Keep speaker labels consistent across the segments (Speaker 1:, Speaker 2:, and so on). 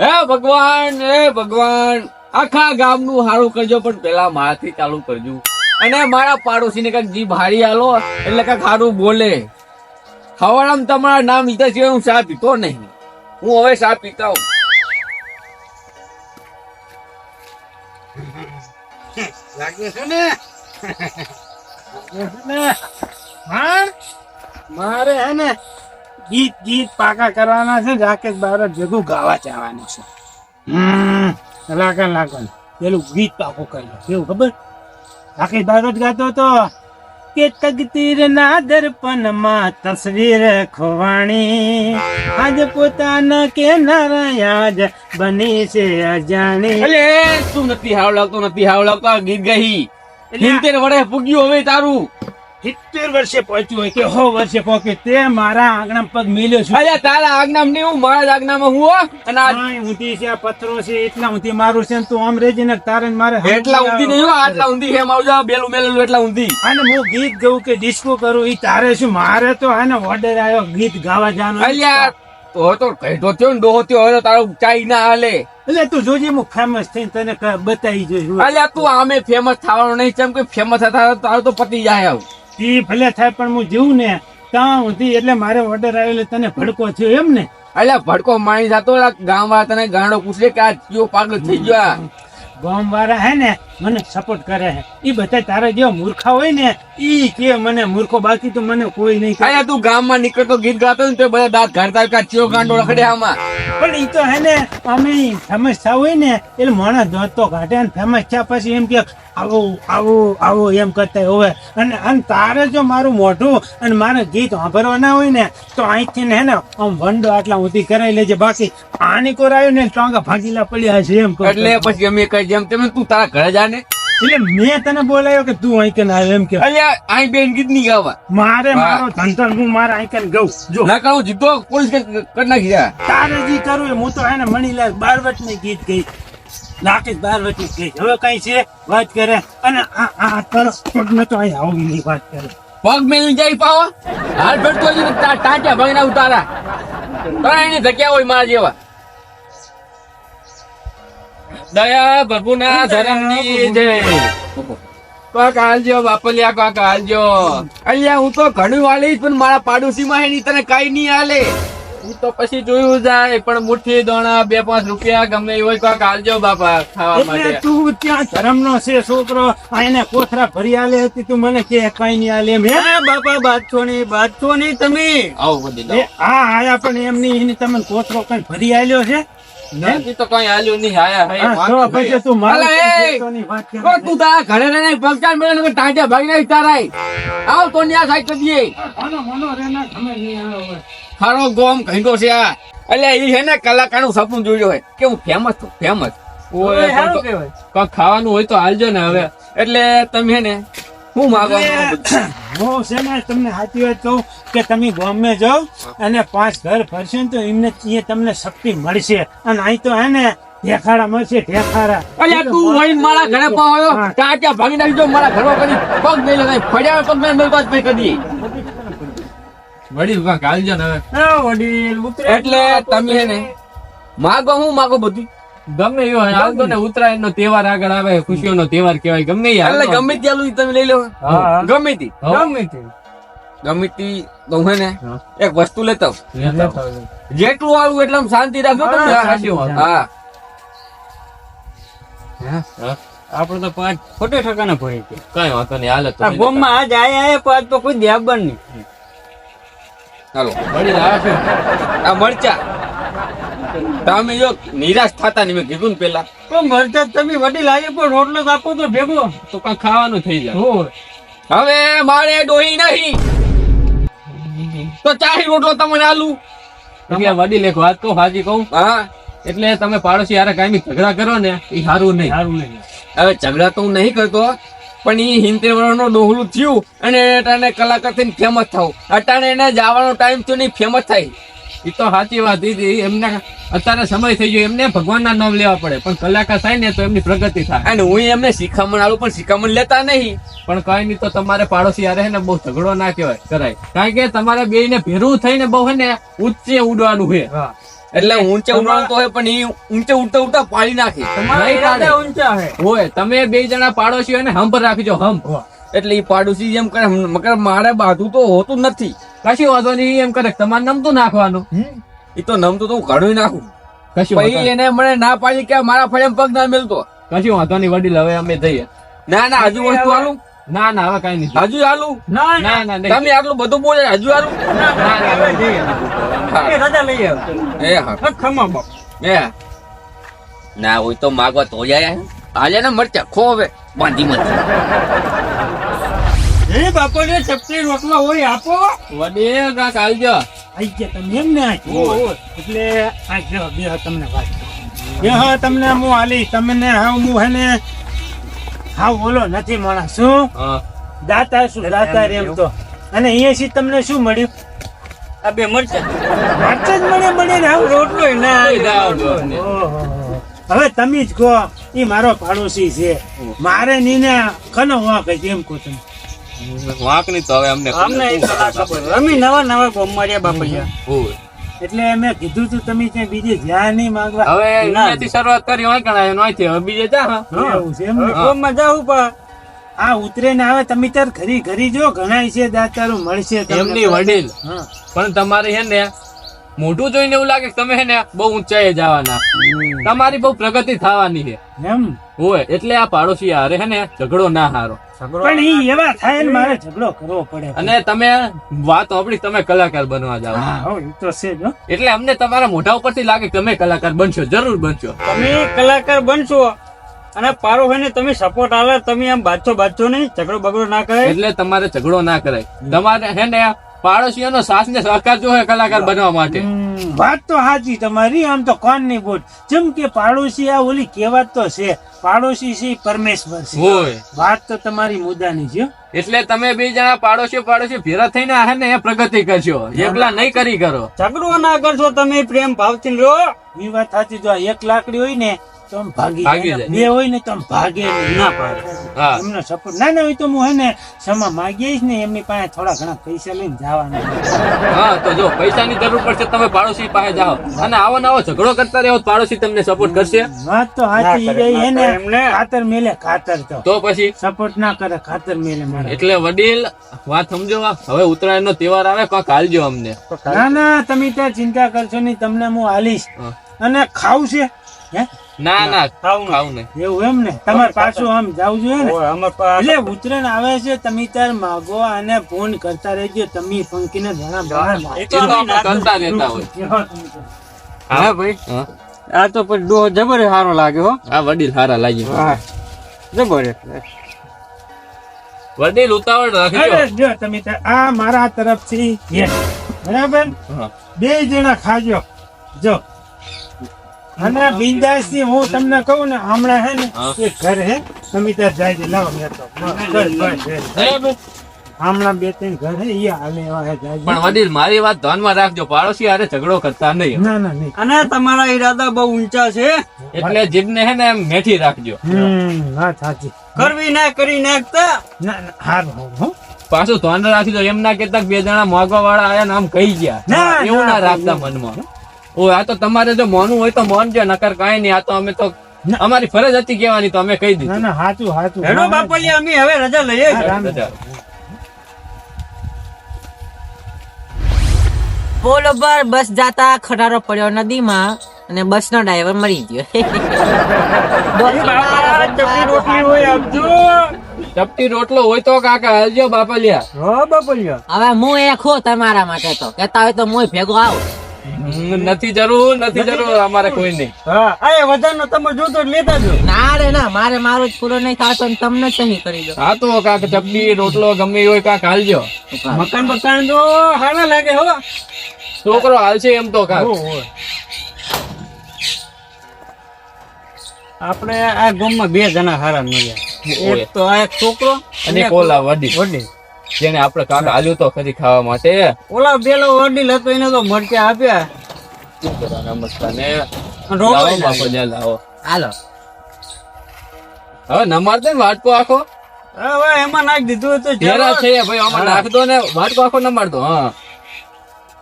Speaker 1: હે ભગવાન હે ભગવાન. આખા ગામનું હારું કરજો, પણ પેલા મારાથી ચાલુ કરજો. અને મારા પાડોશીને કંઈક જી ભારી આલો, એટલે કંઈક હારું બોલે. ખવાડામાં તમારા નામ લીધા સિવાય હું ચા પીતો નહીં. હું હવે ચા પીતા હું
Speaker 2: લાગે છે ને? મારે? હે ને ગીત ગીત પાકા કરવાના છે રાકેશ બાર ભેગું ગાવા જવાનું છે. હમ, લાગન લાગન. પેલું ગીત પાકું કરી લો. કેવું ખબર? રાકેશ બારોટ ગાતો તો. કે તકતીર ના દર્પણમાં તસવીર ખોવાણી. આજ પોતાના કે નારાયણ જ બની છે અજાણી.
Speaker 1: અલે શું નથી હાવ લાગતો નથી હાવ લાગતો ગીત ગઈ. હિંતેર વડે પૂગ્યું હવે તારું.
Speaker 2: સિત્તેર વર્ષે પહોંચ્યું હોય કે હો વર્ષે પહોંચે તે મારા આંગણા પગ મેલ્યો છું.
Speaker 1: અરે તારા આંગણા નહીં હું મારા આજ્ઞામાં હું અને
Speaker 2: ઊંધી છે પથરો છે એટલા ઊંધી મારું છે તું આમ રેજી ને તારે મારે
Speaker 1: એટલા ઊંધી નહીં આટલા ઊંધી હે મારું જા બેલું મેલેલું એટલા ઊંધી.
Speaker 2: અને હું ગીત ગઉં કે ડિસ્કો કરું એ તારે શું મારે તો હે ને ઓર્ડર આવ્યો ગીત ગાવા જવાનું.
Speaker 1: અલ્યા તો તો કહેતો થયો ને ડોહો થયો હવે તારો તારું ચાઈ ના હાલે.
Speaker 2: એટલે તું જોજે હું ફેમસ થઈને તને બતાવી જોઈશ
Speaker 1: અલ્યા તું આમે ફેમસ થવાનું નહીં કેમ કે ફેમસ થતા તારો તો પતી જાય આવ.
Speaker 2: ઈ ભલે થાય પણ હું જીવું ને ત્યાં સુધી એટલે મારે ઓર્ડર આવેલો તને ભડકો થયો એમ ને
Speaker 1: અલ્યા ભડકો માણી જતો ગામ વાળા તને ગાંડો પૂછે કે આ કયો પાગલ થઈ ગયો?
Speaker 2: ગામ વાળા હે ને મને સપોર્ટ કરે છે. એ બધા તારા જેવા મૂર્ખા હોય ને ઈ કે મને મૂર્ખો બાકી તો મને કોઈ નહીં કરે
Speaker 1: તું ગામમાં નીકળતો ગીત ગાતો ને તો બધા દાંત કાઢતા કા ચિયો ગાંડો રખડે આમાં.
Speaker 2: પણ ઈ તો હે ને અમે ફેમસ હોય ને એટલે માણસ દોડતો કાઢે અને ફેમસ થયા પછી એમ કે આવો આવો આવો એમ કરતા હોય. અને અને તારે જો મારું મોઢું અને મારે ગીત સાંભળવાના હોય ને તો અહીંથી ને હે ને આમ વંડો આટલા ઊંધી કરાવી લેજે. બાકી આની કોરાયું ને ટાંગા ભાગીલા પડ્યા છે એમ
Speaker 1: એટલે પછી અમે કહી જેમ તેમ તું તારા ઘરે જા ને
Speaker 2: એટલે મેં તને બોલાયો કે તું અહીં કે આવ્યો એમ કે.
Speaker 1: અલ્યા અહીં બેન ગીત નહીં ગાવા.
Speaker 2: મારે મારો ધંધો હું મારા અહીં કે ગઉ. જો.
Speaker 1: ના કહું જીતો પોલીસ કરી નાખી જા
Speaker 2: તારે જી કરું હું તો એને મણીલાલ બારવટની ગીત ગઈ. લાકેશ બારવટની ગઈ હવે કઈ છે? વાત કરે. અને આ આ તારો પગમાં તો અહીં આવી નહીં વાત કરે.
Speaker 1: પગ મેલી જાય પાવા? હાલ ભટકો છે ને ટા- ટાંટ્યા ભાગીને ઉતારા. તો એને ધક્યા હોય મારા જેવા. દયા ભગુના ધરમની જય. કોક હાલજો બાપલિયા કોક હાલજો અહીંયા હું તો ઘણું હાલીશ પણ મારા પાડોશીમાં એની તને કઈ નહીં હાલે. હું તો પછી જોયું જાય પણ મુઠ્ઠી દોણા બે પાંચ રૂપિયા ગમે એવો કોક હાલજો બાપા ખાવા માટે.
Speaker 2: તું ત્યાં ધર્મનો છે છોકરો એને કોથરા ભરી આલે હતી તું મને કે કઈ નહીં આલે એમ. હે?
Speaker 1: બાપા બાદશો નહીં બાદશો નહીં તમે? આવો બધી
Speaker 2: હા આયા પણ એમની એની તમે કોથરો કઈ ભરી આલ્યો છે?
Speaker 1: નથી તો કઈ હાલ્યું નહીં આયા
Speaker 2: તો
Speaker 1: તારાય. આવ ન્યા
Speaker 2: આનો મનો ખમે નહીં આવે
Speaker 1: ખારો ગોમ છે આ. એટલે એ છે ને સપનું જોયું હોય. કે હું ફેમસ છું ફેમસ ખાવાનું હોય તો હાલજો ને હવે. એટલે તમે ને હું માગો
Speaker 2: હું છે ને તમને સાચી વાત કહું કે તમે ગામે જાઓ અને પાંચ ઘર ફરશો ને તો એમને એ તમને શક્તિ મળશે. અને અહીં તો હે ને ઢેખાડા મળશે ઢેખાડા.
Speaker 1: અલ્યા તું હોય મારા ઘરે પાવ્યો
Speaker 2: હા.
Speaker 1: ત્યાં ભાગી નાખજો મારા ઘરમાં કરી પગ નહીં લગાય. ફળ્યા પગ મેં મેલતો જ કરી. વડીલ કાંઈક હાલજો ને
Speaker 2: વડીલ
Speaker 1: એટલે તમે ને માગો હું માગો બધું.
Speaker 3: ગમે એવો હાલ ને ઉત્તરાયણ નો તહેવાર આગળ આવે ખુશીઓ નો તહેવાર કહેવાય ગમે
Speaker 1: એટલે ગમે ત્યાં તમે લઈ લો. ગમે તે.
Speaker 2: ગમે તે.
Speaker 1: ગમે તે તો હું ને એક વસ્તુ લેતા. જેટલું આવું એટલે શાંતિ
Speaker 2: રાખો
Speaker 1: તમે. હા
Speaker 3: હા. આપણે તો પાંચ ખોટે ઠકાના ભરી કઈ વાંધો નહીં હાલે તો
Speaker 2: આ ગામમાં આજ આયા પણ તો કોઈ દેબર નહીં.
Speaker 1: ચાલો
Speaker 3: મળી રહ્યા છે
Speaker 1: આ મરચા. તમે જો નિરાશ થતા ને મેં કીધું ને પેલા.
Speaker 2: તો મરતા તમે વડી લાવી પણ રોટલો આપો તો ભેગો.
Speaker 3: તો કઈ ખાવાનું થઈ જાય.
Speaker 1: હવે. મારે ડોહી નહીં. તો ચાહી રોટલો તમને આલુ?
Speaker 3: તમે વડી લેખો વાત કહું હાજી કહું.
Speaker 1: હા.
Speaker 3: એટલે તમે પાડોશી યાર કાયમી ઝઘડા કરો ને એ સારું નહીં.
Speaker 2: સારું નહીં.
Speaker 1: હવે ઝઘડા તો હું નહીં કરતો પણ એ હિંતેર વર્ષનો ડોહલું થયું અને અટાણે કલાકાર થઈને ફેમસ થવું અટાણે એને જવાનો ટાઈમ થયો નહીં ફેમસ થાય.
Speaker 3: એ તો સાચી વાત. ઈ એમને અત્યારે સમય થઈ ગયો એમને ભગવાનના નામ લેવા પડે. પણ કલાકાર થાય ને તો એમની પ્રગતિ થાય.
Speaker 1: અને હું એમને શિખામણ આલું પણ શિખામણ લેતા નહીં.
Speaker 3: પણ કઈ નહીં તો તમારે પાડોશી યારે હે ને બહુ ઝઘડો ના કહેવાય કરાય. કારણ કે તમારે બે ને ભેરું થઈને બહુ હે ને ઊંચે ઉડવાનું છે
Speaker 1: એટલે ઊંચે ઉડવાનું તો હોય પણ એ ઊંચે ઉડતા ઉડતા પાડી નાખે.
Speaker 2: ઊંચા
Speaker 3: હોય તમે બે જણા પાડોશી હોય ને હંપ રાખજો હંપ.
Speaker 1: એટલે એ પાડોશી જેમ કરે મગર મારે બાધું તો હોતું નથી.
Speaker 3: કશી વાંધો નહીં એમ કરે તમારે નમતું નાખવાનું.
Speaker 1: એ તો નમતું તો હું કાઢી નાખું.
Speaker 3: કશું
Speaker 1: પછી એને મને ના પાડી કે મારા ફળે પગ ના મેલતો.
Speaker 3: કશું વાંધો નહીં વડીલ હવે અમે જઈએ.
Speaker 1: ના ના હજુ વસ્તુ આલું
Speaker 3: ના ના હવે કઈ નહીં.
Speaker 1: હજુ આલું
Speaker 2: ના
Speaker 3: ના. ના નહીં.
Speaker 1: તમે આટલું બધું બોલે હજુ આલું
Speaker 3: ના ના હવે જઈએ.
Speaker 2: રજા લઈ
Speaker 1: એ હા.
Speaker 2: ખમા બાપ.
Speaker 1: એ ના હોય તો માગવા તો જાય. આજે ને મરચા ખો હવે. બાંધી મત
Speaker 2: એ બાપો ને ચપટી રોટલો હોય આપો.
Speaker 3: વડે કાંઈક આવજો
Speaker 2: આઈ ગયા તમે એમ ને એટલે આ જો બે તમને વાત બે હા તમને હું આલી તમને હા હું હે ને હા બોલો નથી માણસ શું દાતા શું દાતા એમ તો. અને અહીંયાથી તમને શું મળ્યું?
Speaker 4: આ બે મરચા.
Speaker 2: મરચા જ મળે મળે ને આવું રોટલો ના. હવે તમે જ કહો એ મારો પાડોશી છે. મારે નીને ખનો વાંક જ એમ કહો તમે.
Speaker 3: વાંક નહીં તો હવે અમને
Speaker 4: અમને ખબર અમે નવા નવા ગોમવાડિયા બાપડિયા.
Speaker 2: એટલે મેં કીધું તું તમે ત્યાં બીજે જ્યાં નહીં માંગવા.
Speaker 3: હવે એનાથી શરૂઆત કરી હોય કણાય નોયથી. હવે બીજે જા હા.
Speaker 2: એવું છે એમ
Speaker 4: ગોમમાં જાવું પણ
Speaker 2: આ ઉતરે ને આવે તમે તાર ઘરી ઘરી જો ઘણા છે દાતારો મળશે.
Speaker 3: એમની વડીલ. પણ તમારે હે ને મોઢું જોઈને એવું લાગે કે તમે હે ને બહુ ઊંચાઈએ જવાના. તમારી બહુ પ્રગતિ થવાની છે.
Speaker 2: એમ.
Speaker 3: હોય એટલે આ પાડોશી હારે હે ને ઝઘડો ના હારો.
Speaker 2: પણ ઈ એવા થાય ને મારે ઝઘડો કરવો પડે
Speaker 3: અને તમે વાત આપણી તમે કલાકાર બનવા જાવ
Speaker 2: હા તો છે જ
Speaker 3: એટલે અમને તમારા મોઢા ઉપરથી લાગે કે તમે કલાકાર બનશો જરૂર બનશો.
Speaker 4: તમે કલાકાર બનશો અને પારો હોય ને તમે સપોર્ટ આલે તમે આમ બાચો બાચો નહીં ઝઘડો બગડો ના કરે
Speaker 3: એટલે તમારે ઝઘડો ના કરાય. તમારે હે ને પાડોશીઓનો સાથ ને સહકાર જોવે કલાકાર બનવા માટે.
Speaker 2: વાત તો સાચી તમારી આમ તો કોણ નહીં બોલ જેમ કે પાડોશી આ ઓલી કહેવત તો છે પાડોશી છે પરમેશ્વર છે.
Speaker 3: હોય.
Speaker 2: વાત તો તમારી મુદ્દાની છે.
Speaker 3: એટલે તમે બે જણા પાડોશી પાડોશી ભેરા થઈને હે ને એ પ્રગતિ કરશો. એકલા નહીં કરી કરો.
Speaker 4: ઝઘડો ના કરશો તમે પ્રેમ ભાવથી રહો
Speaker 2: એ વાત સાચી જો એક લાકડી હોય ને તો ભાગી
Speaker 3: ભાગી
Speaker 2: જાય.
Speaker 3: જાય.
Speaker 2: બે હોય ને તો ભાગે ના પાડે. એમનો સપોર્ટ ના ના હોય તો હું હે ને ક્ષમા ને એમની પાસે થોડા ઘણા પૈસા લઈને જવાના.
Speaker 3: હા તો જો પૈસાની જરૂર પડશે તમે પાડોશી પાસે જાઓ. અને આવો નવો ઝઘડો કરતા રહો પાડોશી તમને સપોર્ટ કરશે.
Speaker 2: વાત તો સાચી
Speaker 4: એમને.
Speaker 2: ખાતર મેલે ખાતર તો.
Speaker 3: તો પછી?
Speaker 2: સપોર્ટ ના કરે ખાતર મેલે મારે.
Speaker 3: એટલે વડીલ વાત સમજો હવે ઉત્તરાયણ નો તહેવાર આવે કોક હાલજો અમને.
Speaker 2: ના ના તમે ત્યાં ચિંતા કરશો નહીં તમને હું આલીશ અને ખાવું છે? હે?
Speaker 3: ના ના
Speaker 4: ખાવું
Speaker 3: ખાવું નહીં.
Speaker 2: એવું એમ ને? તમારે પાછું આમ જવું જોઈએ ને? એટલે ઉત્તરાયણ આવે છે તમે તાર માગો અને ફોન કરતા રહેજો તમે પંકીને ઘણા
Speaker 4: એ તો
Speaker 3: કરતા રહેતા હોય.
Speaker 4: હા ભાઈ? આ તો પછી ડોહ જબર સારો લાગે હો.
Speaker 3: આ વડીલ સારા લાગ્યો
Speaker 4: હા. જબર
Speaker 3: વડીલ ઉતાવળ રાખજો.
Speaker 2: જો તમે આ મારા તરફથી બરાબર? બે જણા ખાજો. જો. અને બિંદાસથી હું તમને કહું ને હમણાં હે ને. એક ઘર હે તમે ત્યાં જાય લાવો મેં તો. હમણાં બે ત્રણ ઘર હે ઈ હાલે એવા હે જાય
Speaker 3: પણ વડીલ મારી વાત ધ્યાનમાં રાખજો પાડોશી આરે ઝઘડો કરતા નહીં.
Speaker 2: ના ના નહીં.
Speaker 4: અને તમારા ઈરાદા બહુ ઊંચા છે.
Speaker 3: એટલે જીભને હે ને એમ મેઠી રાખજો.
Speaker 2: હમ વાત સાચી.
Speaker 4: કરવી ના કરી નાખતા.
Speaker 2: ના ના હારું હો
Speaker 3: પાછું ધ્યાન રાખજો એમ ના કેતા બે જણા મોગવા વાળા આયા ને આમ કહી ગયા. એવું
Speaker 2: ના,
Speaker 3: ના રાખતા મનમાં. ઓ આ તો તમારે જો મોનું હોય તો મોનજો નકર કાંઈ નહીં. આ તો અમે તો અમારી ફરજ હતી કેવાની તો અમે કહી દીધું.
Speaker 2: ના ના સાચું સાચું
Speaker 4: હેડો બાપલિયા અમે હવે રજા લઈએ.
Speaker 5: પોલ ઉપર બસ જાતા ખટારો પડ્યો નદીમાં અને બસ નો ડ્રાઈવર મરી ગયો.
Speaker 4: ચપટી રોટલી હોય
Speaker 3: તો કાકા હાલજો બાપલિયા.
Speaker 4: હા બાપલિયા.
Speaker 5: હવે હું એ ખો તમારા માટે તો. કેતા હોય તો હું ભેગો આવ.
Speaker 3: નથી જરૂર નથી જરૂર અમારે કોઈ નહીં.
Speaker 4: હા. અરે વજન નો તમે જોતો લેતા જો
Speaker 5: ના રે ના મારે મારો જ પૂરો નહીં ખાતો ને તમને સહી કરી દો
Speaker 3: હા તો કાક ચપડી રોટલો ગમે હોય કાક હાલજો.
Speaker 4: મકાન બકાન તો સારા લાગે હો.
Speaker 3: છોકરો હાલશે એમ તો કાક.
Speaker 4: આપણે આ ગામમાં બે જણા હારા મળ્યા. એક તો આ એક છોકરો
Speaker 3: અને એક ઓલા વડી
Speaker 4: વડી
Speaker 3: જેને આપણે કાકા આલ્યું તો ખરી ખાવા માટે.
Speaker 4: ઓલા પેલો વડીલ હતો એને તો મરચા આપ્યા.
Speaker 3: શું કરવાના મસ્તા ને લાવો બાપો લ્યા લાવો.
Speaker 5: હાલો.
Speaker 3: હવે નમાર દે વાટકો આખો.
Speaker 4: હવે એમાં નાખી દીધું તો
Speaker 3: છે ભાઈ આમાં નાખ દો ને વાટકો આખો નમાર દો હા.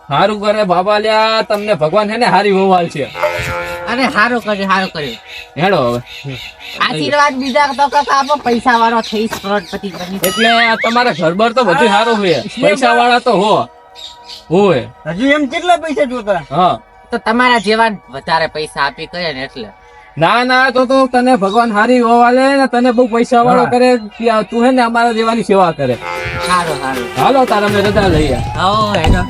Speaker 3: સારું કરે બાબા લ્યા તમને ભગવાન છે ને હારી વવાલ છે
Speaker 5: અરે સારું કર્યું સારું કર્યું.
Speaker 3: હેડો હવે.
Speaker 5: આશીર્વાદ બીજા તો કાકા આપો પૈસા વાળો થઈશ કરોડપતિ બની
Speaker 3: એટલે તમારા ઘર તો બધું સારું હોય. પૈસા વાળા તો હો હોય.
Speaker 4: હજુ એમ કેટલા પૈસા જોતા?
Speaker 3: હા.
Speaker 5: તો તમારા જેવા વધારે પૈસા આપી કરે ને એટલે.
Speaker 3: ના ના તો તો તને ભગવાન હારી હોવા લે ને તને બહુ પૈસા વાળો કરે તું હે ને અમારા જેવાની સેવા કરે.
Speaker 5: સારું સારું
Speaker 3: હાલો તારા મેં રજા લઈએ.
Speaker 5: હા હેડો.